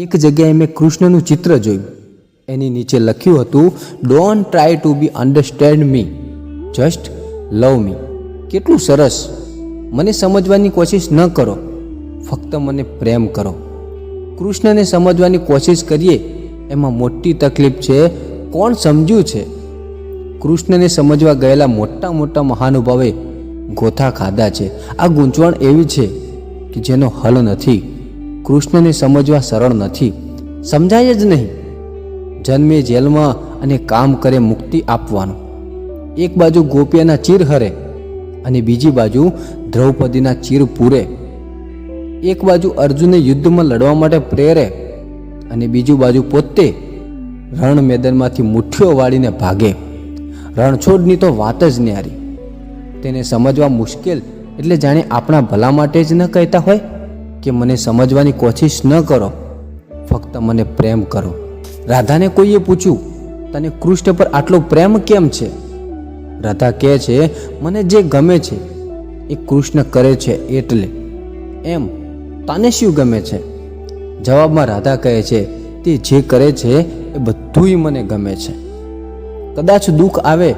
એક જગ્યાએ મેં કૃષ્ણનું ચિત્ર જોયું. એની નીચે લખ્યું હતું don't try to be understand me just love me કેટલું સરસ. મને સમજવાની કોશિશ ન કરો. ફક્ત મને પ્રેમ કરો. કૃષ્ણને સમજવાની કોશિશ કરીએ, એમાં મોટી તકલીફ છે. કોણ સમજ્યું છે? કૃષ્ણને સમજવા ગયેલા મોટા મોટા મહાનુભાવે ગોથા ખાધા છે. આ ગૂંચવણ એવી છે કે જેનો હલ નથી. કૃષ્ણને સમજવા સરળ નથી. સમજાય જ નહીં. જન્મે જેલમાં અને કામ કરે મુક્તિ આપવાનું. એક બાજુ ગોપિયાના ચીર હરે અને બીજી બાજુ દ્રૌપદીના ચીર પૂરે. એક બાજુ અર્જુનને યુદ્ધમાં લડવા માટે પ્રેરે અને બીજું બાજુ પોતે રણ મેદાનમાંથી મુઠ્ઠીઓ વાળીને ભાગે. રણછોડની તો વાત જ ન્યારી. તેને સમજવા મુશ્કેલ એટલે જાણે આપણા ભલા માટે જ ન કહેતા હોય? કે મને સમજવાની કોશિશ ન કરો, ફક્ત મને પ્રેમ કરો. રાધાને કોઈએ પૂછ્યું, તને કૃષ્ણ પર આટલો પ્રેમ કેમ છે? રાધા કહે છે, મને જે ગમે છે, એ કૃષ્ણ કરે છે એટલે. એમ? તને શું ગમે છે? જવાબમાં રાધા કહે છે, તે જે કરે છે, એ બધુંય મને ગમે છે. કદાચ દુઃખ આવે,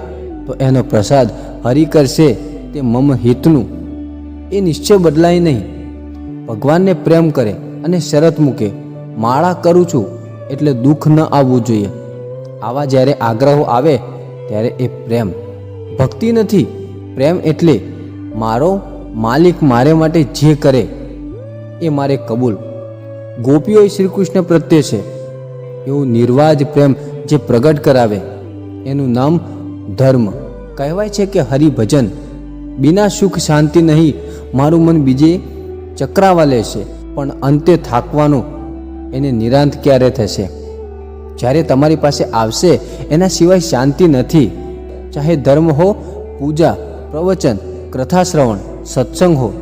તો એનો પ્રસાદ હરી કરશે તે મમ હિતનું. એ નિશ્ચય બદલાય નહીં. ભગવાનને પ્રેમ કરે અને શરત મૂકે, માળા કરું છું, એટલે દુઃખ ન આવવું જોઈએ. આવા જ્યારે આગ્રહો આવે, ત્યારે એ પ્રેમ. ભક્તિ નથી, પ્રેમ એટલે મારો માલિક મારે માટે જે કરે, એ મારે કબૂલ. ગોપીઓ શ્રી કૃષ્ણ પ્રત્યે છે, એવું નિર્વાજ પ્રેમ જે પ્રગટ કરાવે. એનું નામ ધર્મ. કહેવાય છે કે હરિભજન. બિના સુખ શાંતિ નહીં, મારું મન બીજે ચક્રાવા લેશે પણ અંતે થાકવાનું એને નિરાંત ક્યારે થશે? જ્યારે તમારી પાસે આવશે, એના સિવાય શાંતિ નથી. ચાહે ધર્મ હો, પૂજા, પ્રવચન, કથાશ્રવણ, સત્સંગ હો,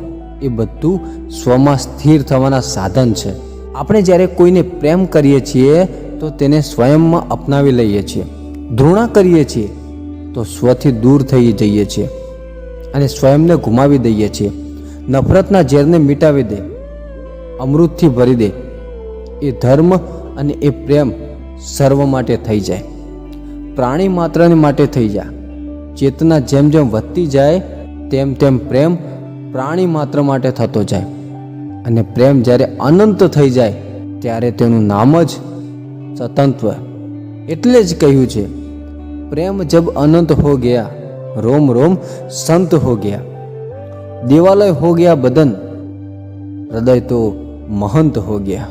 એ બધું સ્વમાં સ્થિર થવાના સાધન છે. આપણે જ્યારે કોઈને પ્રેમ કરીએ છીએ, તો તેને સ્વયંમાં અપનાવી લઈએ છીએ. ધૃણા કરીએ છીએ, તો સ્વથી દૂર થઈ જઈએ છીએ અને સ્વયંને ગુમાવી દઈએ છીએ. નફરતના ઝેરને મિટાવી દે, અમૃતથી ભરી દે. એ ધર્મ અને એ પ્રેમ સર્વ માટે થઈ જાય. પ્રાણી માત્રને માટે થઈ જાય ચેતના જેમ જેમ વધતી જાય, તેમ તેમ પ્રેમ પ્રાણી માત્ર માટે થતો જાય. અને પ્રેમ જ્યારે અનંત થઈ જાય, ત્યારે તેનું નામ જ સ્વતંત્વ એટલે જ કહ્યું છે, પ્રેમ જબ અનંત હો ગયા, રોમ રોમ સંત હો ગયા. દેवालय हो गया बदन हृदय तो महंत हो गया